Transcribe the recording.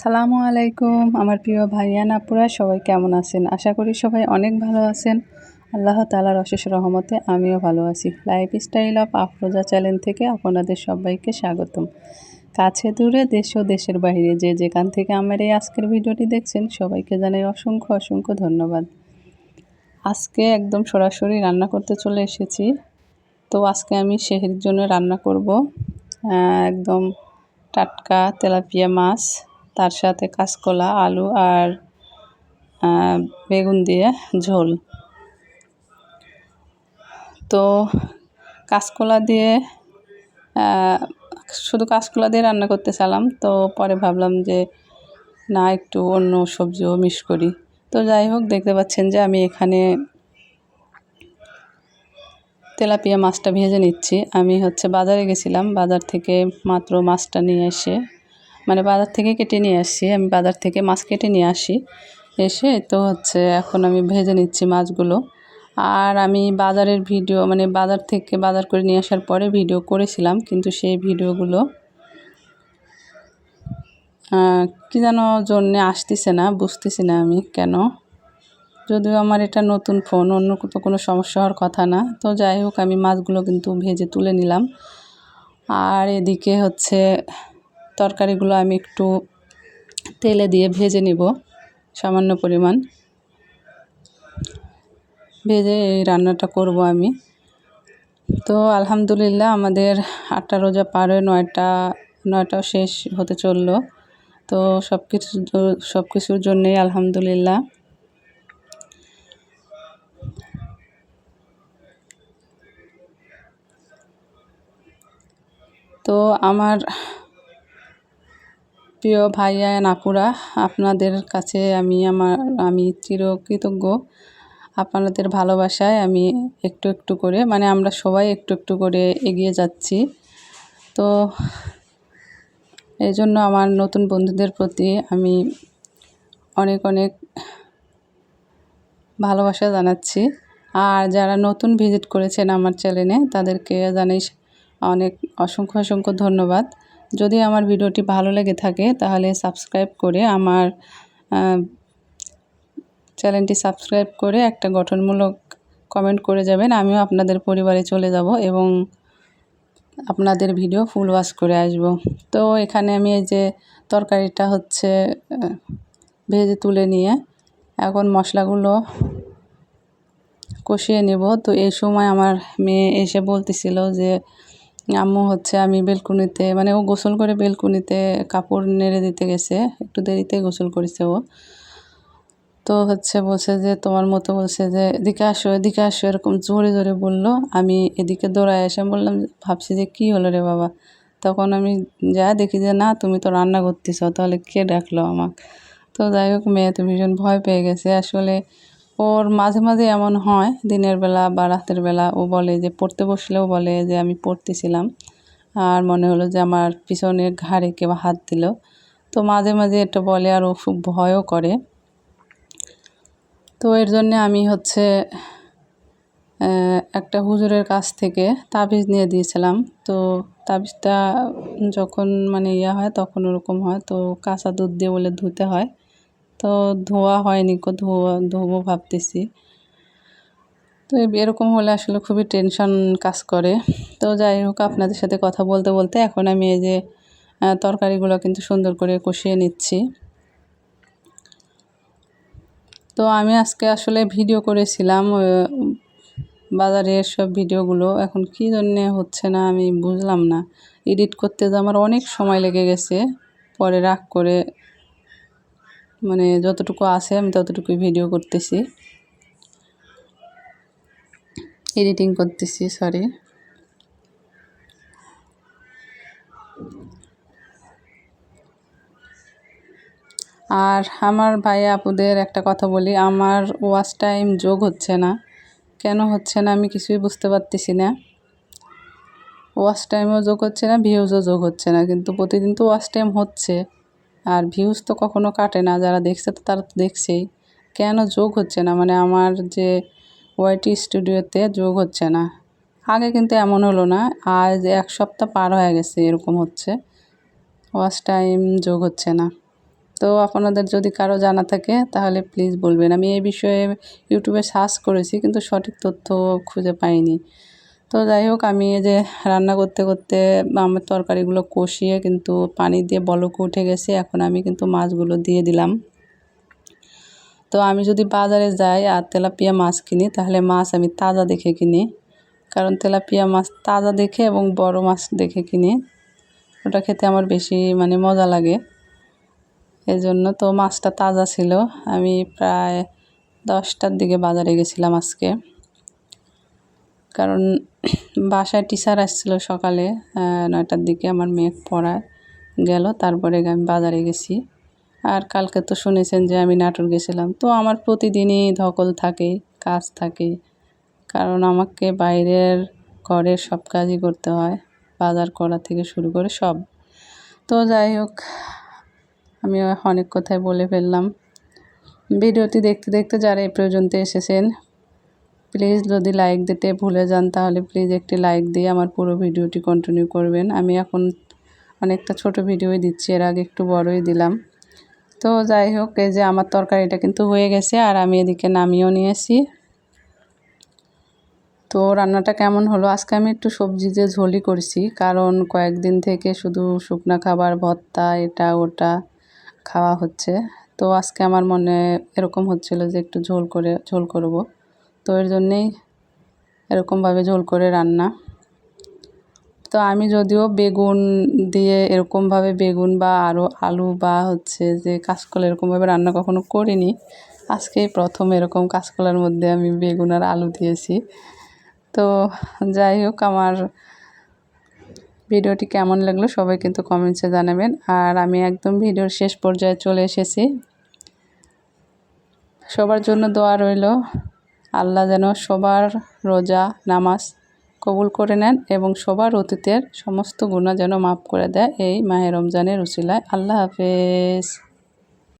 সালামু আলাইকুম। আমার প্রিয় ভাইয়ান আপুরা, সবাই কেমন আছেন? আশা করি সবাই অনেক ভালো আছেন। আল্লাহ তালার অশেষ রহমতে আমিও ভালো আছি। Lifestyle of Afroza channel থেকে আপনাদের সবাইকে স্বাগতম। কাছে দূরে দেশ ও দেশের বাইরে যে যেখান থেকে আমার এই আজকের ভিডিওটি দেখছেন, সবাইকে জানাই অসংখ্য অসংখ্য ধন্যবাদ। আজকে একদম সরাসরি রান্না করতে চলে এসেছি। তো আজকে আমি শেহের জন্য রান্না করব একদম টাটকা তেলাপিয়া মাছ। তার সাথে কাঁচকলা, আলু আর বেগুন দিয়ে ঝোল। তো কাঁচকলা দিয়ে শুধু কাঁচকলা দিয়ে রান্না করতে চালাম। তো পরে ভাবলাম যে, না, একটু অন্য সবজিও মিশ করি। তো যাই হোক, দেখতে পাচ্ছেন যে আমি এখানে তেলাপিয়া মাছটা ভেজে নিচ্ছি। আমি হচ্ছে বাজারে গেছিলাম। বাজার থেকে মাত্র মাছটা নিয়ে এসে মানে বাজার থেকে কেটে নিয়ে আসি, আমি বাজার থেকে মাছ কেটে নিয়ে আসি। এসে তো হচ্ছে এখন আমি ভেজে নিচ্ছি মাছগুলো। আর আমি বাজারের ভিডিও মানে বাজার থেকে বাজার করে নিয়ে আসার পরে ভিডিও করেছিলাম, কিন্তু সেই ভিডিওগুলো কী যেন জন্যে আসতেছে না, বুঝতেছি না আমি কেন। যদিও আমার এটা নতুন ফোন, অন্য তো কোনো সমস্যা হওয়ার কথা না। তো যাই হোক, আমি মাছগুলো কিন্তু ভেজে তুলে নিলাম। আর এদিকে হচ্ছে তরকারিগুলো আমি একটু তেলে দিয়ে ভেজে নিব, সামান্য পরিমাণ। ভেজে এই রান্নাটা করব আমি। তো আলহামদুলিল্লাহ আমাদের আটটা রোজা পার হয়ে নয়টা, নয়টাও শেষ হতে চলল। তো সব কিছু সব কিছুর জন্যেই আলহামদুলিল্লাহ। তো আমার প্রিয় ভাইয়া নাপুরা আপনাদের কাছে আমি আমার, আমি চিরকৃতজ্ঞ। আপনাদের ভালোবাসায় আমি একটু একটু করে মানে আমরা সবাই একটু একটু করে এগিয়ে যাচ্ছি। তো এই জন্য আমার নতুন বন্ধুদের প্রতি আমি অনেক অনেক ভালোবাসা জানাচ্ছি। আর যারা নতুন ভিজিট করেছেন আমার চ্যানেলে, তাদেরকে জানাই অনেক, অসংখ্য অসংখ্য ধন্যবাদ। যদি আমার ভিডিওটি ভালো লেগে থাকে, তাহলে সাবস্ক্রাইব করে আমার চ্যানেলটি সাবস্ক্রাইব করে একটা গঠনমূলক কমেন্ট করে যাবেন। আমিও আপনাদের পরিবারে চলে যাব এবং আপনাদের ভিডিও ফুল ওয়াশ করে আসব। তো এখানে আমি এই যে তরকারিটা হচ্ছে ভেজে তুলে নিয়ে এখন মশলাগুলো কষিয়ে নেব। তো এই সময় আমার মেয়ে এসে বলতেছিল যে আম্মু হচ্ছে আমি বেলকুনিতে মানে ও গোসল করে বেলকুনিতে কাপড় নেড়ে দিতে গেছে, একটু দেরিতে গোসল করেছে ও। তো হচ্ছে বলছে যে, তোমার মতো বলছে যে, এদিকে আসো এদিকে আসো, এরকম জোরে জোরে বলল। আমি এদিকে দৌড়ায় এসে বললাম, ভাবছি যে কী হলো রে বাবা? তখন আমি যা দেখি যে, না, তুমি তো রান্না করতেছ, তাহলে কে ডাকলো আমাকে? তো যাই হোক, মেয়ে তো ভীষণ ভয় পেয়ে গেছে। আসলে ওর মাঝে মাঝে এমন হয়, দিনের বেলা বা রাতের বেলা ও বলে যে পড়তে বসলেও বলে যে আমি পড়তেছিলাম। আর মনে হলো যে আমার পিছনে ঘাড়ে কেউ হাত দিল। তো মাঝে মাঝে এটা বলে আর ও খুব ভয়ও করে। তো এর জন্যে আমি হচ্ছে একটা হুজুরের কাছ থেকে তাবিজ নিয়ে দিয়েছিলাম। তো তাবিজটা যখন মানে ইয়া হয় তখন ওরকম হয়, তো কাঁচা দুধ দিয়ে বলে ধুতে হয়। তো ধোয়া হয়নি কো, ধোয়া, ধোবো ভাবতেছি। তো এরকম হলে আসলে খুবই টেনশন কাজ করে। তো যাই হোক, আপনাদের সাথে কথা বলতে বলতে এখন আমি এই যে তরকারিগুলো কিন্তু সুন্দর করে কষিয়ে নিচ্ছি। তো আমি আজকে আসলে ভিডিও করেছিলাম বাজারের সব ভিডিওগুলো। এখন কী জন্যে হচ্ছে না আমি বুঝলাম না। এডিট করতে তো আমার অনেক সময় লেগে গেছে, পরে রাগ করে মানে যতটুকু আছে আমি ততটুকুই ভিডিও করতেছি। এডিটিং করতেছি সরি আর আমার ভাই আপুদের একটা কথা বলি, আমার ওয়াচ টাইম যোগ হচ্ছে না। কেন হচ্ছে না আমি কিছুই বুঝতে পারতেছি না। ওয়াচ টাইমও যোগ হচ্ছে না ভিউজও যোগ হচ্ছে না। কিন্তু প্রতিদিন তো ওয়াচ টাইম হচ্ছে। আর ভিউজ তো কখনো কাটে না, যারা দেখছে তো তারা তো দেখছেই। কেন যোগ হচ্ছে না? মানে আমার যে ওয়াইটি স্টুডিওতে যোগ হচ্ছে না। আগে কিন্তু এমন হলো না, আজ এক সপ্তাহ পার হয়ে গেছে এরকম হচ্ছে। ওয়াচ টাইম যোগ হচ্ছে না। তো আপনাদের যদি কারও জানা থাকে, তাহলে প্লিজ বলবেন। আমি এই বিষয়ে ইউটিউবে সার্চ করেছি, কিন্তু সঠিক তথ্য খুঁজে পাইনি। তো যাই হোক, আমি এই যে রান্না করতে করতে আমার তরকারিগুলো কষিয়ে কিন্তু পানি দিয়ে বলক উঠে গেছে। এখন আমি কিন্তু মাছগুলো দিয়ে দিলাম। তো আমি যদি বাজারে যাই আর তেলাপিয়া মাছ কিনি, তাহলে মাছ আমি তাজা দেখে কিনি। কারণ তেলাপিয়া মাছ তাজা দেখে এবং বড় মাছ দেখে কিনি। ওটা খেতে আমার বেশি মানে মজা লাগে। এই জন্য তো মাছটা তাজা ছিল। আমি প্রায় দশটার দিকে বাজারে গেছিলাম আজকে। কারণ বাসায় টিচার আসছিল সকালে নয়টার দিকে আমার মেয়ে পড়ায় গেল, তারপরে আমি বাজারে গেছি। আর কালকে তো শুনেছেন যে আমি নাটোর গেছিলাম। তো আমার প্রতিদিনই ধকল থাকে, কাজ থাকে, কারণ আমাকে বাইরের ঘরের সব কাজই করতে হয়, বাজার করা থেকে শুরু করে সব। তো যাই হোক, আমি অনেক কথাই বলে ফেললাম। ভিডিওটি দেখতে দেখতে যারা এই পর্যন্ত এসেছেন প্লিজ যদি লাইক দিতে ভুলে যান, তাহলে প্লিজ একটি লাইক দিয়ে আমার পুরো ভিডিওটি কন্টিনিউ করবেন। আমি এখন অনেকটা ছোট ভিডিওই দিচ্ছি, এর আগে একটু বড়ই দিলাম। তো যাই হোক, এই যে আমার তরকারিটা কিন্তু হয়ে গেছে, আর আমি এদিকে নামিয়েও নিয়েছি। তো রান্নাটা কেমন হলো? আজকে আমি একটু সবজি দিয়ে ঝোলই করছি, কারণ কয়েকদিন থেকে শুধু শুকনো খাবার, ভর্তা, এটা ওটা খাওয়া হচ্ছে। তো আজকে আমার মনে এরকম হচ্ছিল যে একটু ঝোল করে, ঝোল করব। তো এর জন্যেই এরকমভাবে ঝোল করে রান্না। তো আমি যদিও বেগুন দিয়ে এরকমভাবে বেগুন বা আরও আলু বা হচ্ছে যে কাঁচকলা এরকমভাবে রান্না কখনো করিনি। আজকেই প্রথম এরকম কাঁচকলার মধ্যে আমি বেগুন আর আলু দিয়েছি। তো যাই হোক, আমার ভিডিওটি কেমন লাগল সবাই কিন্তু কমেন্টসে জানাবেন। আর আমি একদম ভিডিওর শেষ পর্যায়ে চলে এসেছি। সবার জন্য দোয়া রইল। আল্লাহ যেন সবার রোজা, নামাজ কবুল করে নেন এবং সবার অতীতের সমস্ত গুণা যেন মাফ করে দেয়। এই মাহে রমজানের উসিলায় আল্লাহ হাফেজ।